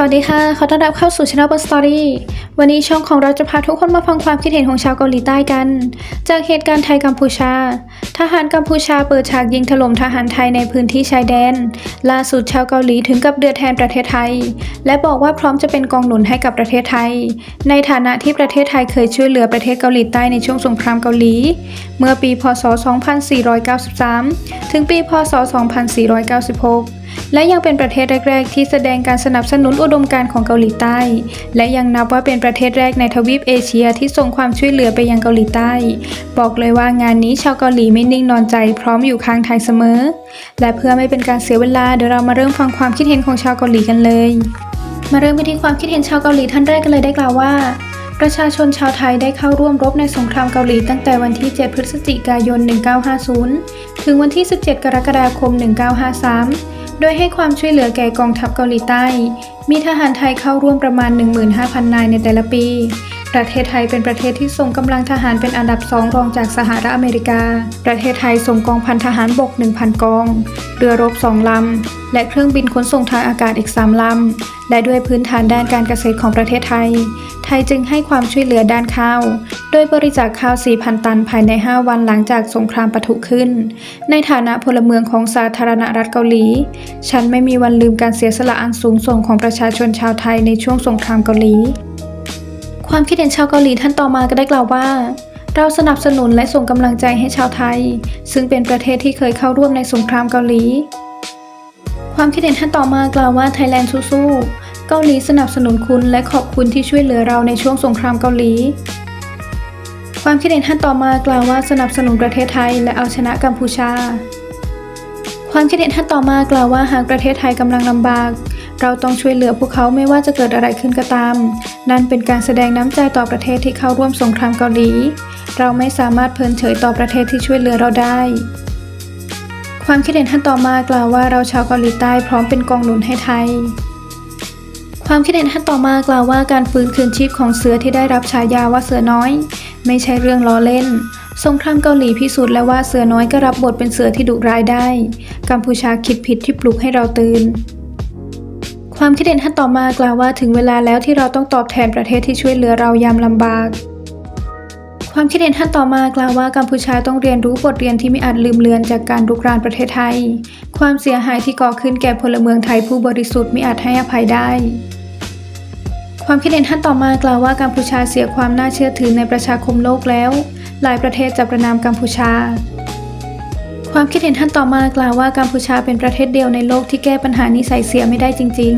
สวัสดีค่ะ ขอต้อนรับเข้าสู่ช anel บนสตอรี่ วันนี้ช่องของเราจะพาทุกคนมาฟังความคิดเห็นของชาวเกาหลีใต้กัน จากเหตุการณ์ไทยกัมพูชา ทหารกัมพูชาเปิดฉากยิงถล่มทหารไทยในพื้นที่ชายแดน ล่าสุดชาวเกาหลีถึงกับเดือดแทนประเทศไทย และบอกว่าพร้อมจะเป็นกองหนุนให้กับประเทศไทย ในฐานะที่ประเทศไทยเคยช่วยเหลือประเทศเกาหลีใต้ในช่วงสงครามเกาหลี เมื่อปี พศ 2493 ถึงปี พศ 2496 และยังเป็นประเทศแรก ๆ ที่แสดงการสนับสนุนอุดมการณ์ของเกาหลีใต้ และยังนับว่าเป็นประเทศแรกในทวีปเอเชียที่ส่งความช่วยเหลือไปยังเกาหลีใต้ บอกเลยว่างานนี้ชาวเกาหลีไม่นิ่งนอนใจ พร้อมอยู่ข้างไทยเสมอ และเพื่อไม่เป็นการเสียเวลาเดี๋ยวเรามาเริ่มฟังความคิดเห็นของชาวเกาหลีกันเลย มาเริ่มไปที่ความคิดเห็นชาวเกาหลีท่านแรกกันเลยได้กล่าวว่าประชาชนชาวไทยได้เข้าร่วมรบในสงครามเกาหลีตั้งแต่วันที่ 7 พฤศจิกายน 1950 ถึงวันที่ 17 กรกฎาคม 1953 โดยให้ความช่วยเหลือแก่กองทัพเกาหลีใต้ มีทหารไทยเข้าร่วมประมาณ 15,000 นายในแต่ละปี ประเทศไทยเป็นประเทศที่ส่งกำลังทหารเป็นอันดับสองรองจากสหรัฐอเมริกา ประเทศไทยส่งกองพันทหารบก 1,000 กอง เรือรบ 2 ลำ และเครื่องบินขนส่งทางอากาศอีก 3 ลำ และด้วยพื้นฐานด้านการเกษตรของประเทศไทย ไทยจึงให้ความช่วยเหลือด้านข้าว โดยบริจาคข้าว 4,000 ตันภายใน 5 วันหลังจากสงครามปะทุขึ้น ในฐานะพลเมืองของสาธารณรัฐเกาหลี ฉันไม่มีวันลืมการเสียสละอันสูงส่งของประชาชนชาวไทยในช่วงสงครามเกาหลี ความคิดเห็นชาวเกาหลีท่านต่อมาก็ได้กล่าวว่า เราสนับสนุนและส่งกำลังใจให้ชาวไทย ซึ่งเป็นประเทศที่เคยเข้าร่วมในสงครามเกาหลี ความคิดเห็นท่านต่อมากล่าวว่าไทยแลนด์สู้ๆเกาหลีสนับสนุนคุณและขอบคุณที่ช่วยเหลือเราในช่วงสงครามเกาหลี ความคิดเห็นท่านต่อมากล่าวว่าสนับสนุนประเทศไทยและเอาชนะกัมพูชา ความคิดเห็นท่านต่อมากล่าวว่าหากประเทศไทยกำลังลำบาก เราต้องช่วยเหลือพวกเขาไม่ว่าจะเกิดอะไรขึ้นก็ตาม นั่นเป็นการแสดงน้ำใจต่อประเทศที่เข้าร่วมสงครามเกาหลี เราไม่สามารถเพลินเฉยต่อประเทศที่ช่วยเหลือเราได้ ความคิดเห็นท่านต่อมากล่าวว่าเราชาวเกาหลีใต้พร้อมเป็นกองหนุนให้ไทย ความคิดเห็นท่านต่อมากล่าวว่าการฟื้นคืนชีพของเสือที่ได้รับฉายาว่าเสือน้อย ไม่ใช่เรื่องล้อเล่นสงครามเกาหลีพิสูจน์แล้วว่าเสือน้อยก็รับบทเป็นเสือที่ดุร้ายได้ กัมพูชาคิดผิดที่ปลุกให้เราตื่น ความคิดเห็นท่านต่อมากล่าวว่าถึงเวลาแล้วที่เราต้องตอบแทนประเทศที่ช่วยเหลือเรายามลำบาก ความคิดเห็นท่านต่อมากล่าวว่ากัมพูชาต้องเรียนรู้บทเรียนที่ไม่อาจลืมเลือนจากการรุกรานประเทศไทย ความเสียหายที่ก่อขึ้นแก่พลเมืองไทยผู้บริสุทธิ์ไม่อาจให้อภัยได้ความคิดเห็นท่านต่อมากล่าวว่ากัมพูชาเสียความน่าเชื่อถือในประชาคมโลกแล้ว หลายประเทศจะประนามกัมพูชา ความคิดเห็นท่านต่อมากล่าวว่ากัมพูชาเป็นประเทศเดียวในโลกที่แก้ปัญหานิสัยเสียไม่ได้จริง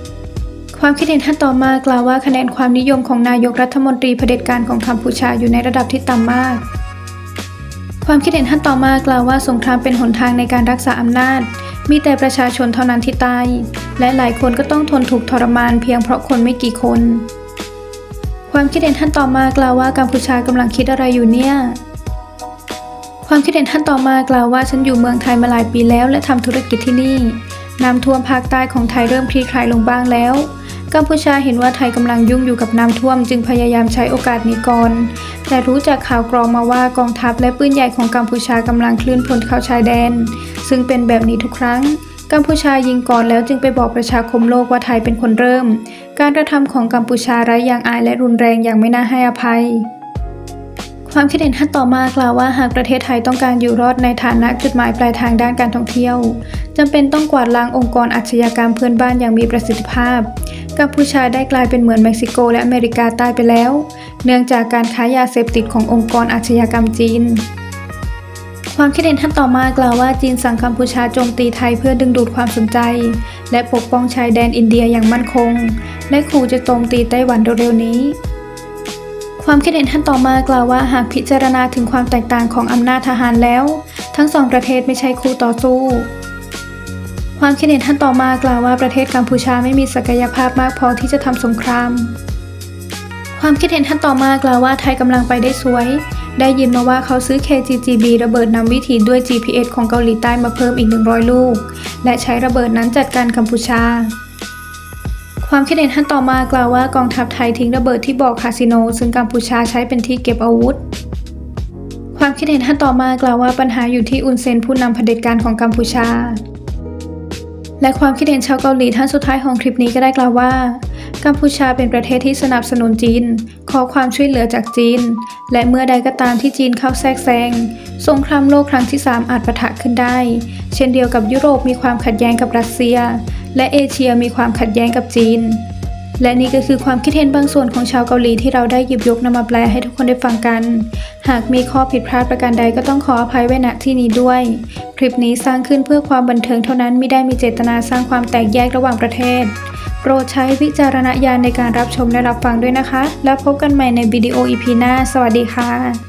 ๆ ความคิดเห็นท่านต่อมากล่าวว่าคะแนนความนิยมของนายกรัฐมนตรีเผด็จการของกัมพูชาอยู่ในระดับที่ต่ำมาก ความคิดเห็นท่านต่อมากล่าวว่าสงครามเป็นหนทางในการรักษาอำนาจ มีแต่ประชาชนเท่านั้นที่ตายและหลายคนก็ต้องทนถูกทรมานเพียงเพราะคนไม่กี่คน ความคิดเห็นท่านต่อมากล่าวว่ากัมพูชากำลังคิดอะไรอยู่เนี่ย ความคิดเห็นท่านต่อมากล่าวว่าฉันอยู่เมืองไทยมาหลายปีแล้วและทำธุรกิจที่นี่น้ำท่วมภาคใต้ของไทยเริ่มคลี่คลายลงบ้างแล้วกัมพูชาเห็นว่าไทยกำลังยุ่งอยู่กับน้ำท่วม จึงพยายามใช้โอกาสนี้ก่อน แต่รู้จากข่าวกรองมาว่ากองทัพและปืนใหญ่ของกัมพูชากำลังเคลื่อนพลเข้าชายแดน ซึ่งเป็นแบบนี้ทุกครั้ง กัมพูชายิงก่อนแล้วจึงไปบอกประชาคมโลกว่าไทยเป็นคนเริ่ม การกระทำของกัมพูชาไร้ยางอายและรุนแรงอย่างไม่น่าให้อภัย ความคิดเห็นท่านต่อมากล่าวว่าหากประเทศไทยต้องการอยู่รอดในฐานะจุดหมายปลายทางด้านการท่องเที่ยวจำเป็นต้องกวาดล้างองค์กรอาชญากรรมเพื่อนบ้านอย่างมีประสิทธิภาพ กัมพูชาได้กลายเป็นเหมือนเม็กซิโกและอเมริกาใต้ไปแล้ว เนื่องจากการค้ายาเสพติดขององค์กรอาชญากรรมจีนความคิดเห็นท่านต่อมากล่าวว่าจีนสั่งกัมพูชาโจมตีไทยเพื่อดึงดูดความสนใจ และปกป้องชายแดนอินเดียอย่างมั่นคง และขู่จะโจมตีไต้หวันเร็วๆนี้ ความคิดเห็นท่านต่อมากล่าวว่าหากพิจารณาถึงความแตกต่างของอำนาจทหารแล้ว ทั้งสองประเทศไม่ใช่คู่ต่อสู้ความคิดเห็นท่านต่อมากล่าวว่าประเทศกัมพูชาไม่มีศักยภาพมากพอที่จะทำสงคราม ความคิดเห็นท่านต่อมากล่าวว่าไทยกำลังไปได้สวย ได้ยินมาว่าเขาซื้อ KGGB ระเบิดนำวิถีด้วย GPS ของเกาหลีใต้มาเพิ่มอีก 100 ลูก และใช้ระเบิดนั้นจัดการกัมพูชา ความคิดเห็นท่านต่อมากล่าวว่ากองทัพไทยทิ้งระเบิดที่บ่อคาสิโน ซึ่งกัมพูชาใช้เป็นที่เก็บอาวุธ ความคิดเห็นท่านต่อมากล่าวว่าปัญหาอยู่ที่อุนเซนผู้นำเผด็จการของกัมพูชา และความคิดเห็นชาวเกาหลีท่านสุดท้ายของคลิปนี้ก็ได้กล่าวว่า กัมพูชาเป็นประเทศที่สนับสนุนจีน ขอความช่วยเหลือจากจีน และเมื่อใดก็ตามที่จีนเข้าแทรกแซงสงครามโลกครั้งที่ 3 อาจปะทะขึ้นได้ เช่นเดียวกับยุโรปมีความขัดแย้งกับรัสเซีย และเอเชียมีความขัดแย้งกับจีน และนี่ก็คือความคิดเห็นบางส่วนของชาวเกาหลีที่เราได้หยิบยกนำมาแปลให้ทุกคนได้ฟังกัน หากมีข้อผิดพลาดประการใดก็ต้องขออภัยไว้ณที่นี้ด้วย คลิปนี้สร้างขึ้นเพื่อความบันเทิงเท่านั้นไม่ได้มีเจตนาสร้างความแตกแยกระหว่างประเทศ โปรดใช้วิจารณญาณในการรับชมและรับฟังด้วยนะคะ แล้วพบกันใหม่ในวิดีโออีพีหน้า สวัสดีค่ะ